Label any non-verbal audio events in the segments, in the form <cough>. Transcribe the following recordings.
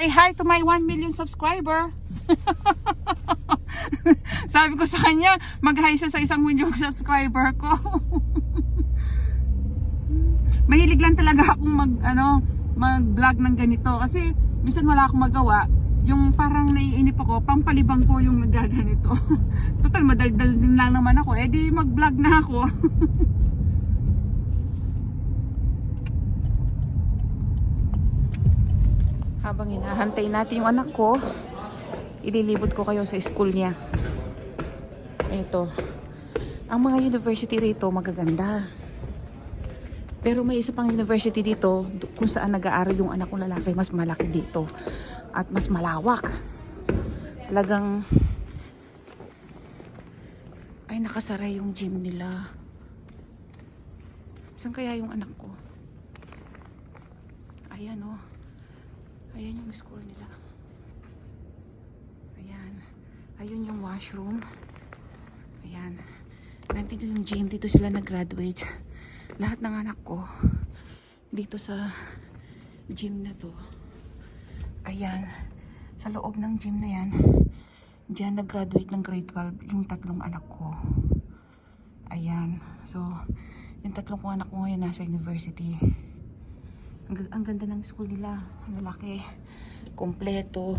Say hi to my 1 million subscriber. <laughs> Sabi ko sa kanya, mag-hi siya sa isang million subscriber ko. <laughs> Mahilig lang talaga akong mag ano, mag-vlog ng ganito kasi minsan wala akong magawa. Yung parang naiinip ako, pampalibang ko yung nagaganito. <laughs> Total, madaldal din lang naman ako. Eh di mag-vlog na ako. Habang hinahantay natin yung anak ko, ililibot ko kayo sa school niya. Ito. Ang mga university rito magaganda. Pero may isa pang university dito kung saan nag-aaral yung anak kong lalaki, mas malaki dito. At mas malawak. Talagang ay nakasara yung gym nila. Saan kaya yung anak ko? Ayan oh. Ayan yung school nila. Ayan. Ayun yung washroom. Ayan. Nandito yung gym. Dito sila nag-graduate. Lahat ng anak ko dito sa gym na to. Ayan. Sa loob ng gym na yan, Diyan nag-graduate ng grade 12 yung tatlong anak ko. Ayan. So, yung tatlong anak ko ngayon nasa university. Ang, ang ganda ng school nila. Ang lalaki. Kompleto.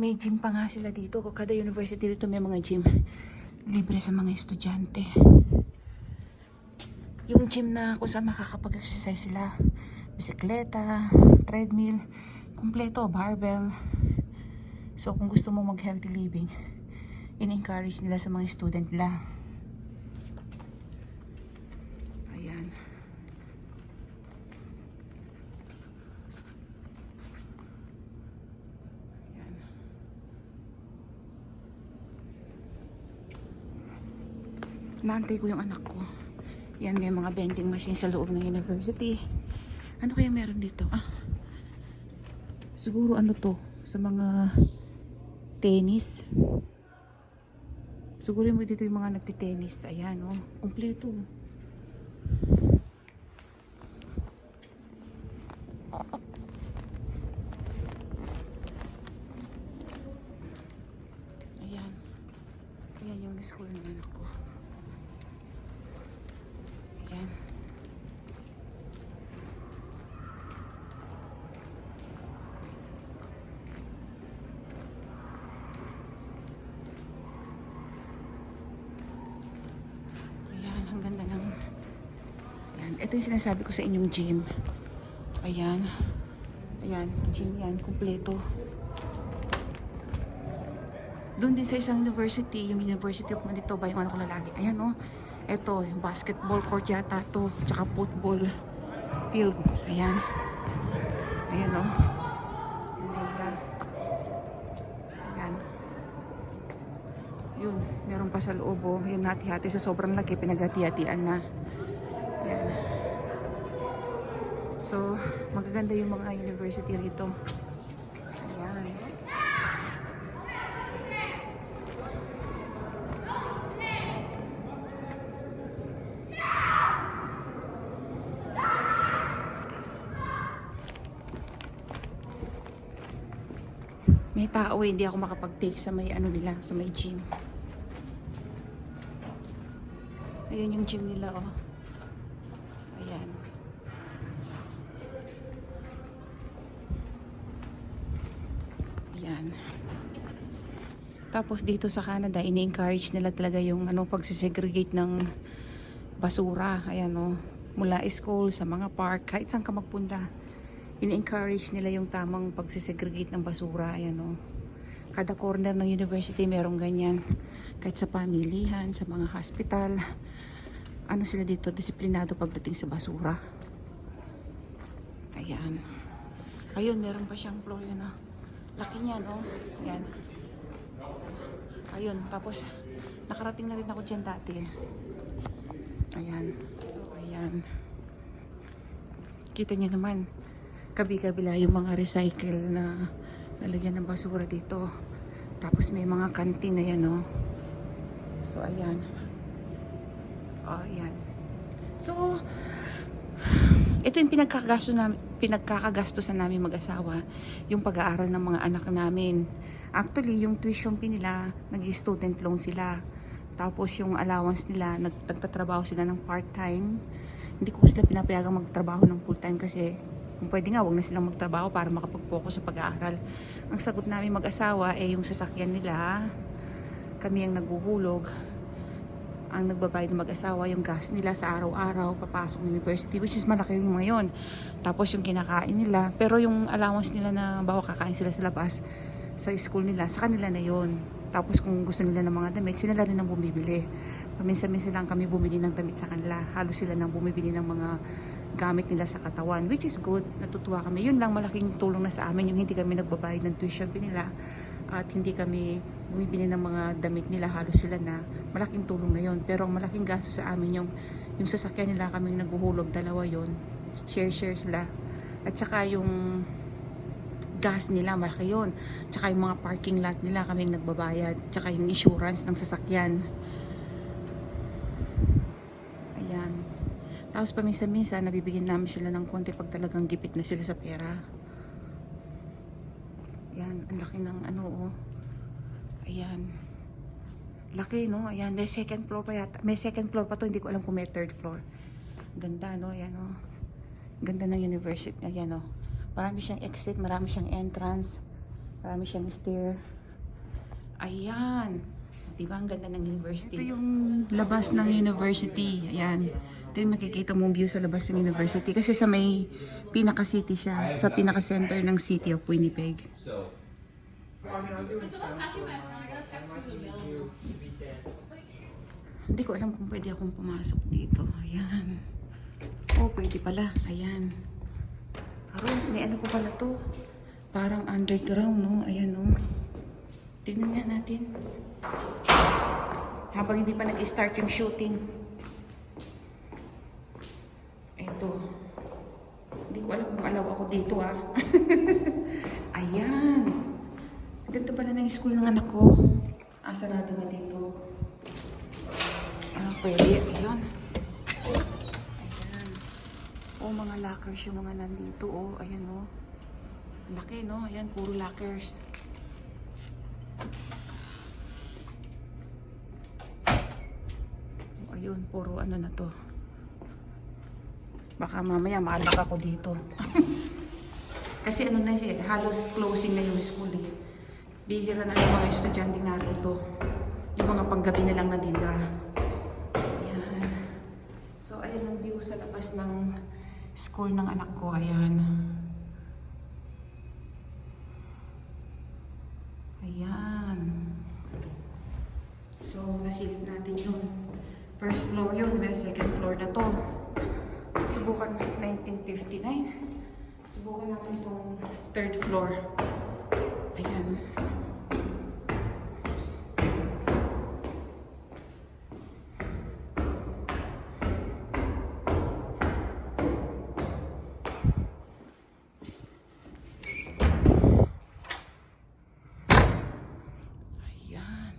May gym pa nga sila dito. Kada university dito may mga gym. Libre sa mga estudyante. Yung gym na kung saan makakapag-exercise sila. Bisikleta, treadmill, kompleto, barbell. So kung gusto mo mag-healthy living, in-encourage nila sa mga student nila. Ayan. Ayan. Naantay ko yung anak ko. Yan, may mga vending machine sa loob ng university. Ano kaya meron dito? Ah, siguro ano to? Sa mga tennis. Siguro mo dito yung mga nagtitennis. Ayan, oh. Kompleto. Ayan. Ayan yung school ng anak ko. Ayan. Ayan, ang ganda ng... Ayan, ito yung sinasabi ko sa inyong gym. Ayan. Ayan, gym yan, kumpleto. Doon din sa isang university, yung University of Manitoba, yung anak ko lalaki. Ayan o, oh, ito, yung basketball court yata to, tsaka football field. Ayan. Ayan o. Oh. Ang ganda. Ayan. Yun, meron pa sa loob oh. Yung hati-hati sa sobrang laki, pinaghati-hatian na. Ayan. So, magaganda yung mga university rito. Ayan. May tao eh, hindi ako makapag-take sa may ano nila, sa may gym. Ayun yung gym nila oh. Ayan. Ayan. Tapos dito sa Canada, ini-encourage nila talaga yung ano pagsisegregate ng basura. Ayan oh. Mula school sa mga park, kahit saan ka magpunta in-encourage nila yung tamang pagsisegregate ng basura. Ayan o. Kada corner ng university merong ganyan. Kahit sa pamilihan, sa mga hospital. Ano sila dito? Disiplinado pagdating sa basura. Ayan. Ayun, meron pa siyang floor yun o. Laki niyan o. Ayan. Ayun, tapos nakarating na rin ako dyan dati. Ayan. Ayan. Kita niyo naman kabi-kabila yung mga recycle na nalagyan ng basura dito. Tapos may mga kantin na yan, no? So, ayan. Oh, ayan. So, ito yung pinagkagasto namin, pinagkakagastusan namin mag-asawa yung pag-aaral ng mga anak namin. Actually, yung tuition fee nila, nag-student loan sila. Tapos yung allowance nila, nag nagtatrabaho sila ng part-time. Hindi ko sila pinapayagang magtrabaho ng full-time kasi kung pwede nga, wag na silang magtrabaho para makapag-focus sa pag-aaral. Ang sagot namin mag-asawa ay yung sasakyan nila. Kami ang naghuhulog ang nagbabayad ng mag-asawa yung gas nila sa araw-araw papasok ng university which is malaki yung ngayon tapos yung kinakain nila pero yung allowance nila na bawa kakain sila sa labas sa school nila sa kanila na yon tapos kung gusto nila ng mga damit sila rin ang bumibili. Paminsan-minsan lang kami bumili ng damit sa kanila. Halos sila nang bumibili ng mga gamit nila sa katawan which is good. Natutuwa kami. Yun lang malaking tulong na sa amin yung hindi kami nagbabayad ng tuition fee nila at hindi kami bumibili ng mga damit nila. Halos sila na. Malaking tulong na yon pero ang malaking gasto sa amin yung yung sasakyan nila kaming naghuhulog dalawa yon share share sila. At saka yung gas nila malaki yon tsaka yung mga parking lot nila kaming nagbabayad tsaka yung insurance ng sasakyan ayan tapos paminsan-minsan nabibigyan namin sila ng konti pag talagang gipit na sila sa pera Ayan, ang laki ng ano oh. Ayan. Laki no? Ayan, may second floor pa yata. May second floor pa to, hindi ko alam kung may third floor. Ganda no? Ayan oh. Ganda ng university. Ayan oh. Marami siyang exit, marami siyang entrance. Marami siyang stair. Ayan. Diba ang ganda ng university? Ito yung labas ng university. Ayan. Ito yung makikita mong view sa labas ng university. Kasi sa may pinaka-city siya. Sa pinaka-center ng city of Winnipeg. So. Hindi ko alam kung pwede akong pumasok dito. Ayan. Oh, pwede pala. Ayan. Aron, may ano pa pala to. Parang underground, no? Ayan, no? Tingnan nga natin. Habang hindi pa nag-start yung shooting. Eto. Hindi ko alam kung alaw ako dito, ah. <laughs> Ayan. Ganda pala ng school ng anak ko. Ah, sarado na dito. Ah, pwede. Ayan. Ayan. Oh, mga lockers yung mga nandito. Oh, ayan oh. Laki, no? Ayan, puro lockers. Oh, ayun, puro ano na to. Baka mamaya maalak ako dito. <laughs> Kasi ano na siya, halos closing na yung school eh. Bihira na yung mga estudyante narito. Yung mga panggabi na lang nadira. Ayan. So, ayan ang view sa labas ng school ng anak ko. Ayan. Ayan. So, nasilip natin yung first floor yun. May second floor na to. Subukan 1959. Subukan natin itong third floor. Ayan. Ayan.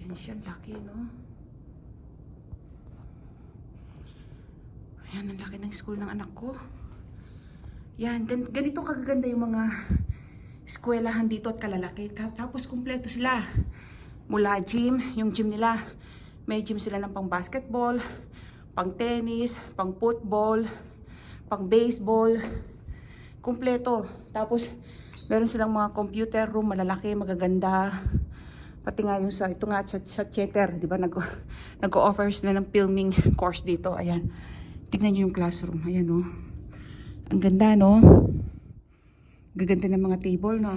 Ayan siya, laki, no? Ayan, ang laki ng school ng anak ko. Yan, gan ganito kagaganda yung mga eskwelahan dito at kalalaki. Ta- Tapos kumpleto sila. Mula gym, yung gym nila. May gym sila ng pang basketball, pang tennis, pang football, pang baseball. Kumpleto. Tapos meron silang mga computer room, malalaki, magaganda. Pati nga yung sa, ito nga sa, sa Cheter, di ba, nag, <laughs> nag-offer sila ng filming course dito. Ayan. Tignan nyo yung classroom. Ayan, oh. Ang ganda, no? Gaganda ng mga table, no?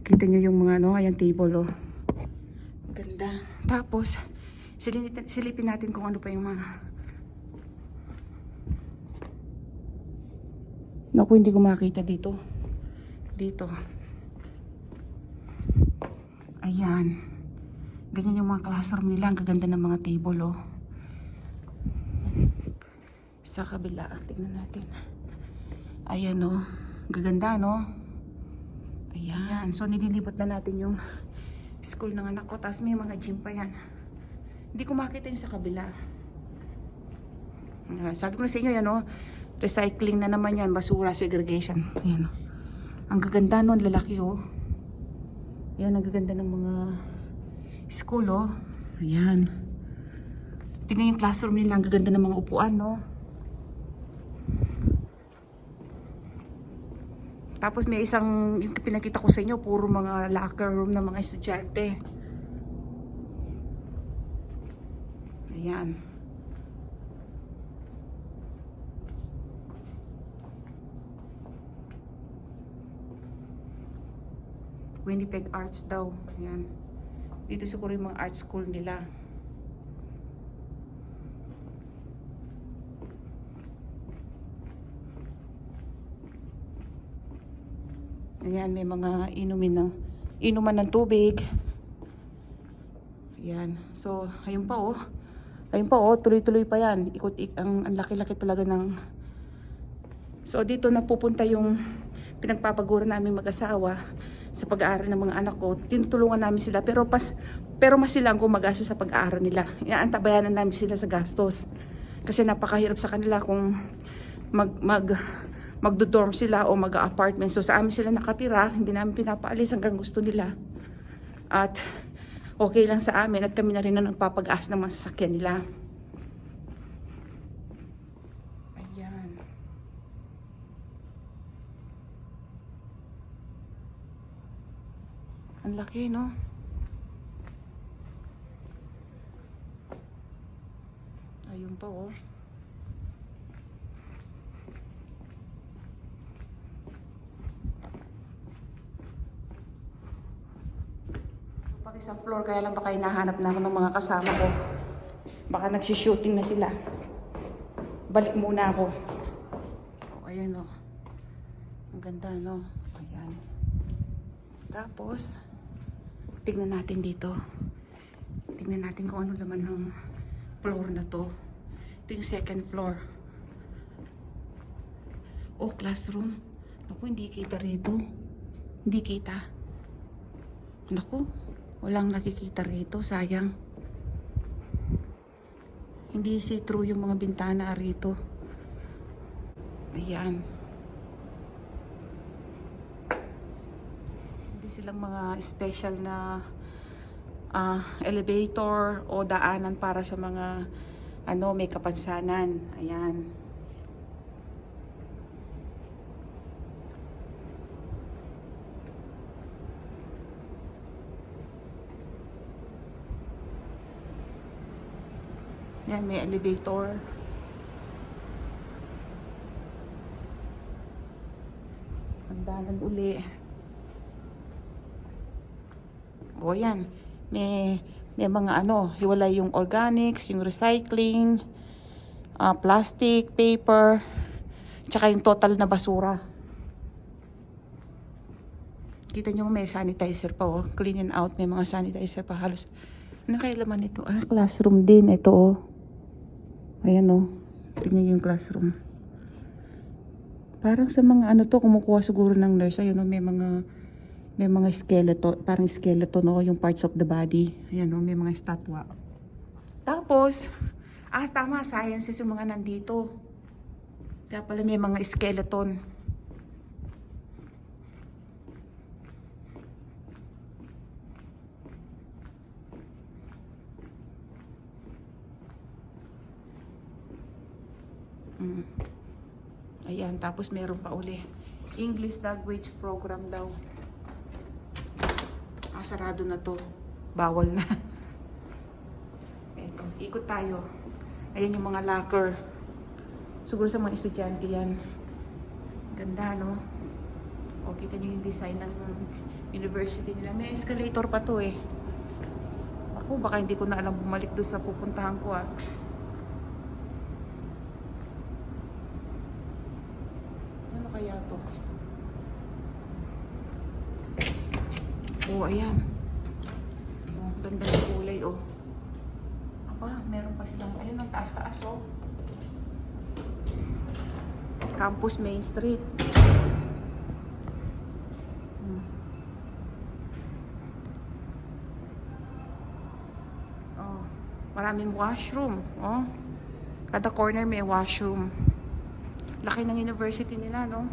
Kita nyo yung mga, no? Ayan, table, oh. Ang Ganda. Tapos, silipin, silipin natin kung ano pa yung mga... Naku, hindi ko makita dito. Dito. Ayan. Ganyan yung mga classroom nila. Ang gaganda ng mga table, oh sa kabila. Tingnan natin. Ayan o. Gaganda no? Ayan. So nililibot na natin yung school ng anak ko. Tapos may mga gym pa yan. Hindi ko makita yung sa kabila. Ah, sabi ko na sa inyo, yan, oh, recycling na naman yan, basura segregation. Ayan, oh. Ang gaganda nun, lalaki, oh. Yan, ang gaganda ng mga school, oh. Ayan. Tingnan yung classroom nila, ang gaganda ng mga upuan, no? Tapos may isang, yung pinakita ko sa inyo, puro mga locker room ng mga estudyante. Ayan. Winnipeg Arts daw. Ayan. Dito siguro yung mga art school nila. Ayan, may mga inumin ng inuman ng tubig. Ayan. So, ayun pa oh. Ayun pa oh, tuloy-tuloy pa yan. Ikot ik ang, ang laki-laki talaga ng So, dito na pupunta yung pinagpapaguran namin mag-asawa sa pag-aaral ng mga anak ko. Tinutulungan namin sila pero pas pero mas sila ang gumagastos sa pag-aaral nila. Inaantabayanan namin sila sa gastos. Kasi napakahirap sa kanila kung mag mag magdo-dorm sila o mag-apartment. So sa amin sila nakatira, hindi namin pinapaalis hanggang gusto nila. At okay lang sa amin at kami na rin ang nagpapag-as ng mga sasakyan nila. Ayan. Ang laki, no? Ayun pa, oh. Pag isang floor, kaya lang baka hinahanap na ako ng mga kasama ko. Baka nagsishooting na sila. Balik muna ako. Oh, ayan, oh. Ang ganda, no? Ayan. Tapos, tignan natin dito. Tignan natin kung ano laman ng floor na to. Ito yung second floor. Oh, classroom. Naku, hindi kita rito. Hindi kita. Naku, walang nakikita rito. Sayang. Hindi see through yung mga bintana rito. Ayan. Hindi silang mga special na ah, elevator o daanan para sa mga ano may kapansanan. Ayan. Yan, may elevator. Handanan uli. O yan, may, may mga ano, hiwalay yung organics, yung recycling, ah, plastic, paper, tsaka yung total na basura. Kita nyo may sanitizer pa oh. Clean and out. May mga sanitizer pa halos. Ano kaya laman ito? Ah, classroom din. Ito oh. Ayan oh. Tingnan yung classroom. Parang sa mga ano to, kumukuha siguro ng nurse. Ayun oh, may mga may mga skeleton, parang skeleton oh, yung parts of the body. Ayan oh, may mga estatwa. Tapos, ah, tama, sciences yung mga nandito. Kaya pala may mga skeleton. Mm. Ayan, tapos meron pa uli. English language program daw. Ah, sarado na to. Bawal na. <laughs> Eto, ikot tayo. Ayan yung mga locker. Siguro sa mga estudyante yan. Ganda, no? O, kita nyo yung design ng university nila. May escalator pa to eh. Ako, baka hindi ko na alam bumalik doon sa pupuntahan ko ah. Ano kaya to? Oh, ayan. Oh, ganda ng kulay, oh. Aba, meron pa silang, ayun, ang taas-taas, oh. Campus Main Street. Hmm. Oh, maraming washroom, oh. Kada corner may washroom. Laki ng university nila, no?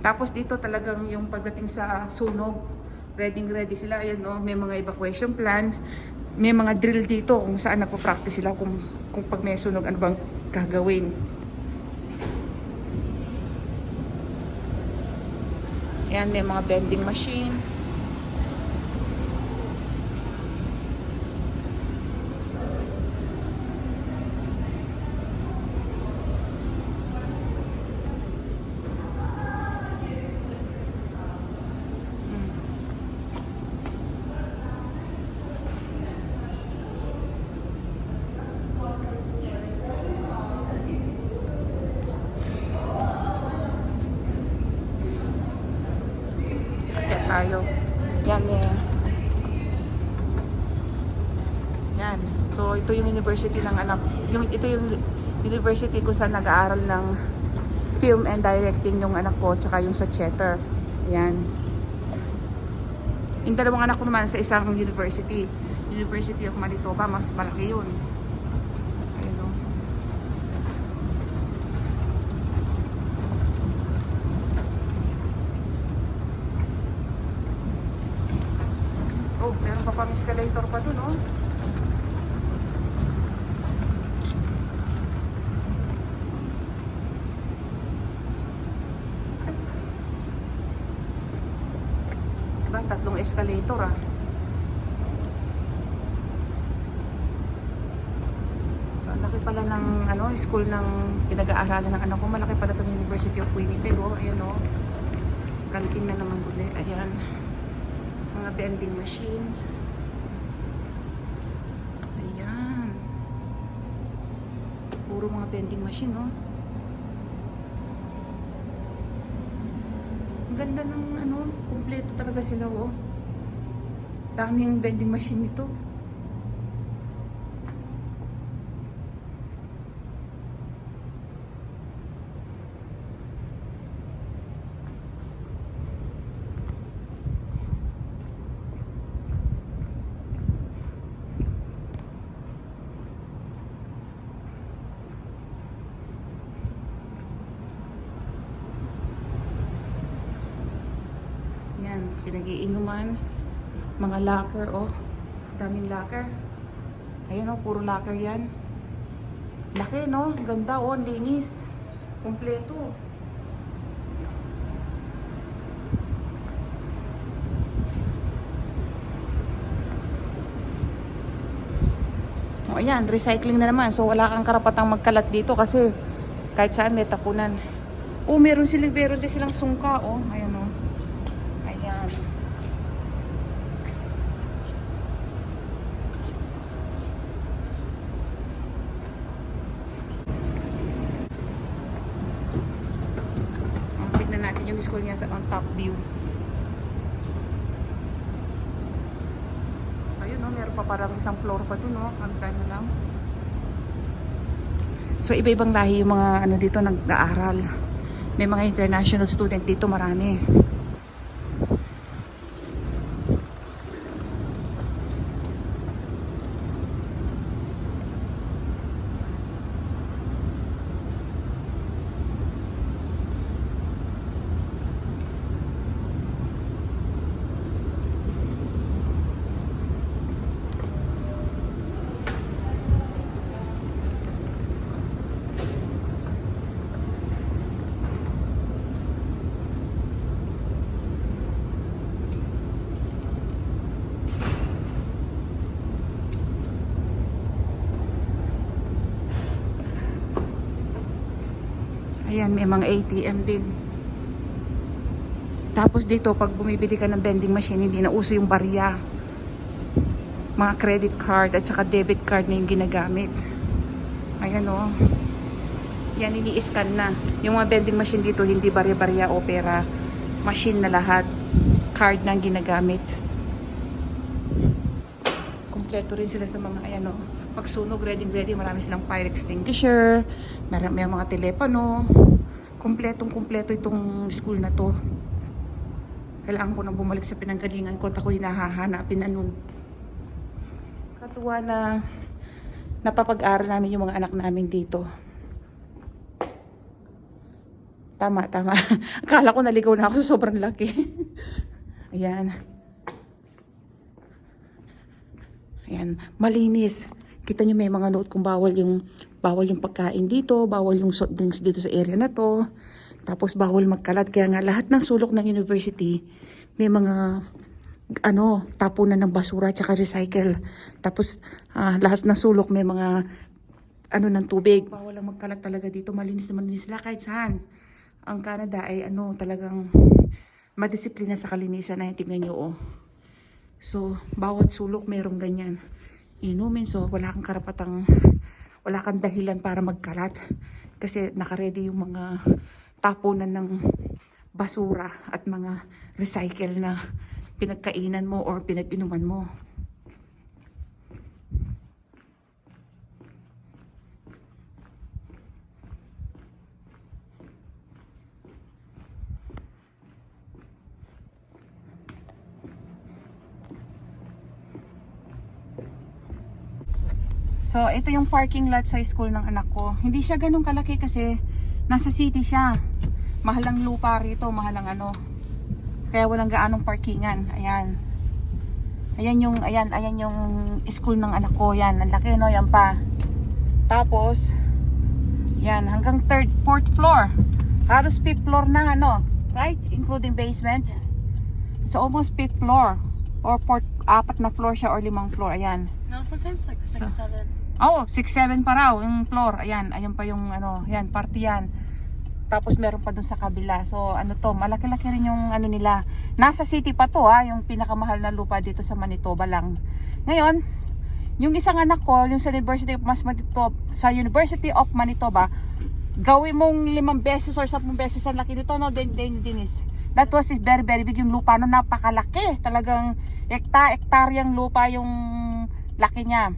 Tapos dito talagang yung pagdating sa sunog, ready ready sila. Ayan, no? May mga evacuation plan. May mga drill dito kung saan nagpo-practice sila kung, kung pag may sunog, ano bang gagawin. Ayan, may mga vending machine. Mm. Kaya tayo. Yan eh. Yan. So, ito yung university ng anak. Yung, ito yung university kung saan nag-aaral ng film and directing yung anak ko tsaka yung sa theater. Yan. Yung dalawang anak ko naman sa isang university. University of Manitoba, mas malaki yun. Ayun o. Oh, meron pa pang escalator pa dun, oh. Diba? Tatlong escalator, ah. So, ang laki pala ng ano, school ng pinag-aaralan ng anak ko. Malaki pala itong University of Winnipeg, oh. Ayan, oh. Kanting na naman uli. Ayan. Mga vending machine. Ayan. Puro mga vending machine, oh. Ang ganda ng ano, kumpleto talaga sila, oh. Daming vending machine nito. Yan, pinag-iinuman. Mga locker, oh. Daming locker. Ayun, oh, puro locker yan. Laki, no? Ganda, oh. Linis. Kompleto. O ayan, recycling na naman. So wala kang karapatang magkalat dito kasi kahit saan may tapunan. Oh, meron silang, meron din silang sungka, oh. Ayan, oh. Ayan. Oh, yung school niya sa on top view. Ayun, no, meron pa parang isang floor pa dun, no? Hagdan na lang. So, iba-ibang lahi yung mga ano dito nag-aaral. May mga international student dito, marami. Ayan, may mga ATM din. Tapos dito, pag bumibili ka ng vending machine, hindi na uso yung barya. Mga credit card at saka debit card na yung ginagamit. Ayan o. Oh. Yan, ini-scan na. Yung mga vending machine dito, hindi barya-barya o pera. Machine na lahat. Card na ang ginagamit. Kompleto rin sila sa mga, ayan o. Pag sunog, ready ready. Marami silang fire extinguisher. Marami may mga telepono. Kompletong kompleto itong school na to. Kailangan ko na bumalik sa pinanggalingan ko at ako hinahanapin na nun. Katuwa na napapag-aral namin yung mga anak namin dito. Tama, tama. <laughs> Akala ko naligaw na ako sa sobrang laki. <laughs> Ayan. Ayan, malinis. Kita nyo may mga note kung bawal yung bawal yung pagkain dito, bawal yung soft drinks dito sa area na to. Tapos bawal magkalat. Kaya nga lahat ng sulok ng university may mga ano, tapunan ng basura at recycle. Tapos ah, lahat ng sulok may mga ano ng tubig. Bawal lang magkalat talaga dito. Malinis na malinis sila kahit saan. Ang Canada ay ano talagang madisiplina sa kalinisan na tingnan nyo oh. So, bawat sulok merong ganyan. Inumin, so wala kang karapatang, wala kang dahilan para magkalat. Kasi nakaredy yung mga tapunan ng basura at mga recycle na pinagkainan mo or pinag-inuman mo. So, ito yung parking lot sa school ng anak ko. Hindi siya ganun kalaki kasi nasa city siya. Mahal ang lupa rito, mahal ang ano. Kaya walang gaanong parkingan. Ayan. Ayan yung, ayan, ayan yung school ng anak ko. Yan, ang laki no, yan pa. Tapos, yan, hanggang third, fourth floor. Halos fifth floor na, ano, right? Including basement. It's almost fifth floor. Or fourth, apat na floor siya or limang floor. Ayan. No, sometimes like six, So- seven. Oo, 6-7 pa raw yung floor. Ayan, ayan pa yung ano, yan, party yan. Tapos meron pa dun sa kabila. So ano to, malaki-laki rin yung ano nila. Nasa city pa to ha, yung pinakamahal na lupa dito sa Manitoba lang. Ngayon, yung isang anak ko, yung sa University of Mas Manitoba, sa University of Manitoba, gawin mong limang beses or sampung beses ang laki nito, no, din, din, dinis. That was is very, very big yung lupa, no, napakalaki. Talagang ekta, ektaryang lupa yung laki niya.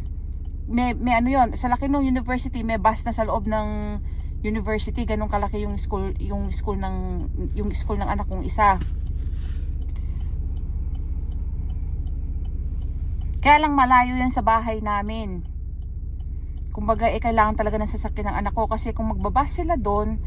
May, may ano yon sa laki ng university may bus na sa loob ng university ganun kalaki yung school yung school ng yung school ng anak kong isa. Kaya lang malayo yun sa bahay namin. Kumbaga eh kailangan talaga ng sasakyan ng anak ko kasi kung magbabas sila doon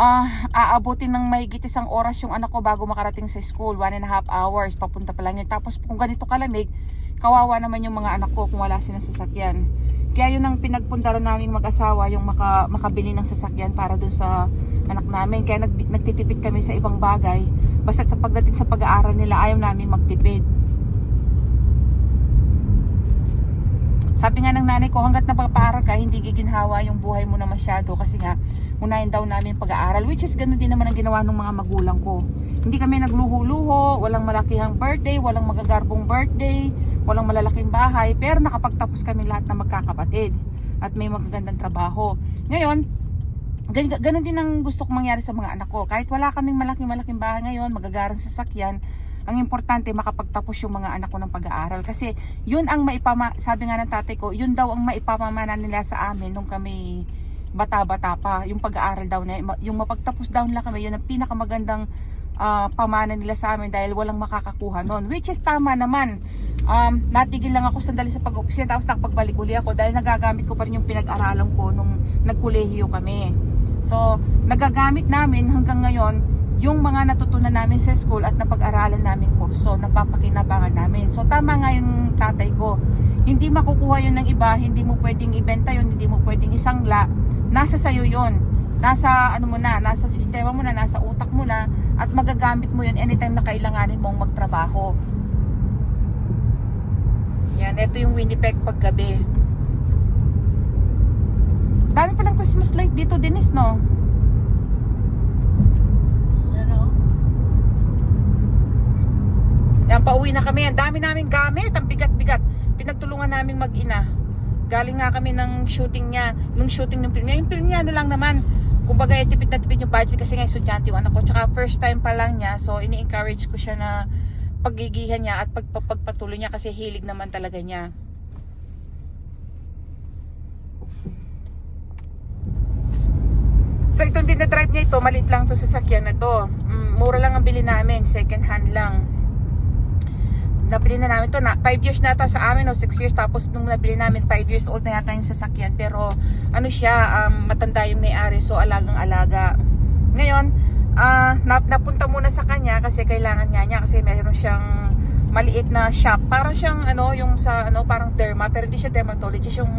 ah aabutin ng mahigit isang oras yung anak ko bago makarating sa school one and a half hours papunta pa lang yun tapos kung ganito kalamig kawawa naman yung mga anak ko kung wala silang sasakyan. Kaya yun ang pinagpuntaran naming mag-asawa, yung maka, makabili ng sasakyan para dun sa anak namin. Kaya nag, nagtitipid kami sa ibang bagay. Basta sa pagdating sa pag-aaral nila, ayaw namin magtipid. Sabi nga ng nanay ko, hanggat napapaaral ka, hindi giginhawa yung buhay mo na masyado. Kasi nga, unahin daw namin pag-aaral. Which is ganun din naman ang ginawa ng mga magulang ko. Hindi kami nagluho-luho, walang malakihang birthday, walang magagarbong birthday, walang malalaking bahay. Pero nakapagtapos kami lahat na magkakapatid. At may magagandang trabaho. Ngayon, gan- ganun din ang gusto kong mangyari sa mga anak ko. Kahit wala kaming malaking-malaking bahay ngayon, magagarang sasakyan, ang importante makapagtapos yung mga anak ko ng pag-aaral. Kasi yun ang maipama sabi nga ng tatay ko yun daw ang maipamamana nila sa amin nung kami bata-bata pa. Yung pag-aaral daw na yung mapagtapos daw nila kami yun ang pinakamagandang ah, pamana nila sa amin dahil walang makakakuha noon which is tama naman. Um, natigil lang ako sandali sa pag-opisina tapos nakapagbalik uli ako dahil nagagamit ko pa rin yung pinag-aralan ko nung nagkolehiyo kami. So nagagamit namin hanggang ngayon yung mga natutunan namin sa school at napag-aralan namin kurso, napapakinabangan namin. So tama nga yung tatay ko. Hindi makukuha yun ng iba, hindi mo pwedeng ibenta yun, hindi mo pwedeng isangla. Nasa sayo yun. Nasa ano mo na, nasa sistema mo na, nasa utak mo na at magagamit mo yun anytime na kailanganin mong magtrabaho. Yan, ito yung Winnipeg paggabi. Dami palang Christmas light dito, Dennis, no? Yan, pauwi na kami. Ang dami namin gamit. Ang bigat-bigat. Pinagtulungan namin mag-ina. Galing nga kami ng shooting niya. Nung shooting ng film niya. Yung film niya, ano lang naman. Kumbaga, eh, tipid na tipid yung budget kasi nga estudyante yung anak ko. Tsaka first time pa lang niya. So, ini-encourage ko siya na paggigihan niya at pagpapagpatuloy niya kasi hilig naman talaga niya. So itong dinadrive niya ito, maliit lang to sasakyan na to. Mm, mura lang ang bili namin, second hand lang. Nabili na namin to. Na 5 years na ata sa amin o 6 years. Tapos nung nabili namin 5 years old na yata yung sasakyan. Pero ano siya um, matanda yung may-ari. So alagang alaga. Ngayon, ah nap napunta muna sa kanya kasi kailangan nga niya. Kasi meron siyang maliit na shop. Parang siyang ano yung sa ano parang derma. Pero hindi siya dermatologist. Yung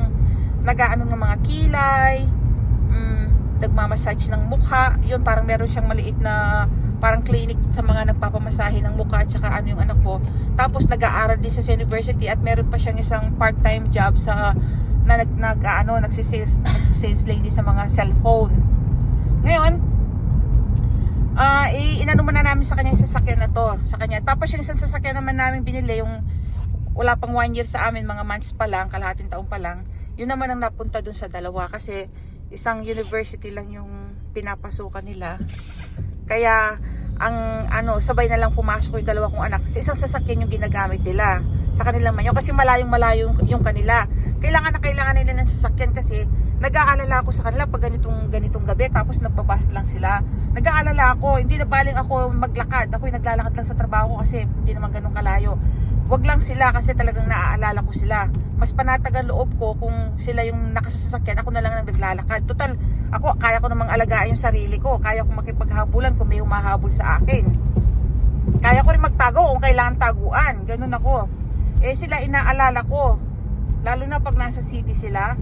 nagaano ng mga kilay, mm, nagmamassage ng mukha. Yun parang meron siyang maliit na parang clinic sa mga nagpapamasahe ng mukha at saka ano yung anak ko. Tapos nag-aaral din siya sa university at meron pa siyang isang part-time job sa na nag, nag ano nagsisales <laughs> nagsisales lady sa mga cellphone. Ngayon, ah i inano muna namin sa kanya yung sasakyan na to, sa kanya. Tapos yung isang sasakyan naman namin binili yung wala pang one year sa amin, mga months pa lang, kalahating taon pa lang. Yun naman ang napunta dun sa dalawa kasi isang university lang yung pinapasukan nila. Kaya ang ano, sabay na lang pumasok yung dalawa kong anak. Sa isang sasakyan yung ginagamit nila sa kanilang manyo kasi malayong malayo yung, kanila. Kailangan na kailangan nila ng sasakyan kasi nag-aalala ako sa kanila pag ganitong ganitong gabi tapos nagpabas lang sila. Nag-aalala ako, hindi na baling ako maglakad. Ako yung naglalakad lang sa trabaho kasi hindi naman ganun kalayo. Wag lang sila kasi talagang naaalala ko sila. Mas panatag ang loob ko kung sila yung nakasasakyan, ako na lang ang naglalakad. Total, ako kaya ko namang alagaan yung sarili ko. Kaya ko makipaghabulan kung may humahabol sa akin. Kaya ko rin magtago kung kailangan taguan. Ganun ako. Eh sila inaalala ko. Lalo na pag nasa city sila.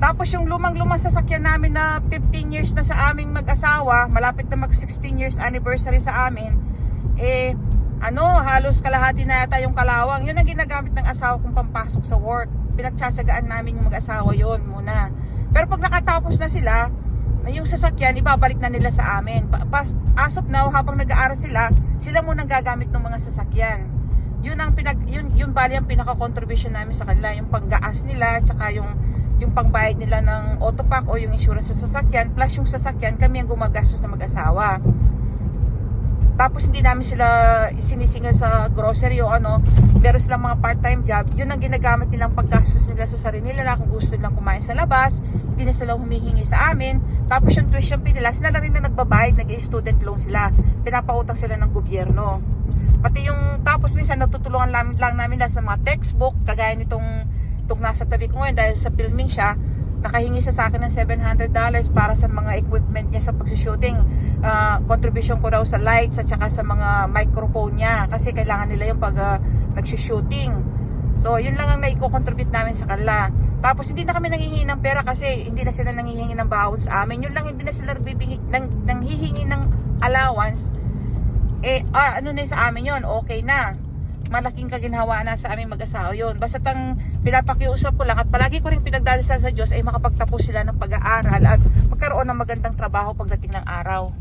Tapos yung lumang-lumang sasakyan namin na 15 years na sa aming mag-asawa, malapit na mag 16 years anniversary sa amin, eh, ano, halos kalahati na yata yung kalawang. Yun ang ginagamit ng asawa kong pampasok sa work. Pinagtsatsagaan namin yung mag-asawa yon muna. Pero pag nakatapos na sila, na yung sasakyan, ibabalik na nila sa amin. Pa- Pas, as of now, habang nag-aaral sila, sila muna gagamit ng mga sasakyan. Yun ang pinag yun yun bali ang pinaka-contribution namin sa kanila, yung panggaas nila, tsaka yung yung pangbayad nila ng auto pack o yung insurance sa sasakyan, plus yung sasakyan, kami ang gumagastos na mag-asawa. Tapos hindi namin sila sinisingil sa grocery o ano, pero silang mga part-time job, yun ang ginagamit nilang paggastos nila sa sarili nila. Kung gusto nilang kumain sa labas, hindi na sila humihingi sa amin. Tapos yung tuition fee nila, sila na rin na nagbabayad, nag-student loan sila, pinapautang sila ng gobyerno. Pati yung, tapos minsan natutulungan lang, lang namin lang sa mga textbook, kagaya nitong, itong nasa tabi ko ngayon dahil sa filming siya, nakahingi siya sa akin ng $700 para sa mga equipment niya sa pagsushooting. Uh, contribution ko daw sa lights at saka sa mga microphone niya kasi kailangan nila yung pag uh, nagsushooting. So, yun lang ang naiko-contribute namin sa kanila. Tapos, hindi na kami nanghihingi ng pera kasi hindi na sila nanghihingi ng baon sa amin. Yun lang, hindi na sila nang, nanghihingi ng allowance. Eh, ah, ano na sa amin yun, okay na malaking kaginhawa na sa aming mag-asawa yun. Basta tang pinapakiusap ko lang at palagi ko rin pinagdadasal sa Diyos ay makapagtapos sila ng pag-aaral at magkaroon ng magandang trabaho pagdating ng araw.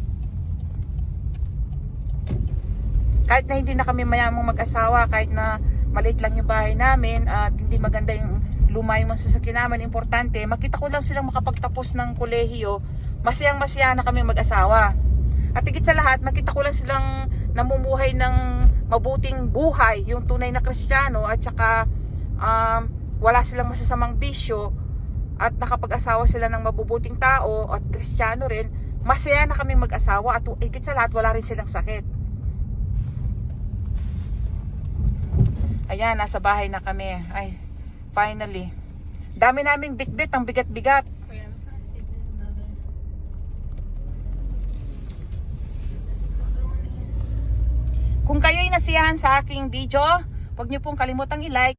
Kahit na hindi na kami mayamang mag-asawa, kahit na maliit lang yung bahay namin at hindi maganda yung luma yung sasakyan namin, importante, makita ko lang silang makapagtapos ng kolehiyo, masayang masaya na kami mag-asawa. At higit sa lahat, makita ko lang silang namumuhay ng mabuting buhay, yung tunay na kristyano at saka um, wala silang masasamang bisyo at nakapag-asawa sila ng mabubuting tao at kristyano rin, masaya na kami mag-asawa at higit sa lahat, wala rin silang sakit. Ayan, nasa bahay na kami. Ay, finally. Dami naming bitbit, ang bigat-bigat. Kung kayo'y nasiyahan sa aking video, huwag niyo pong kalimutang i-like,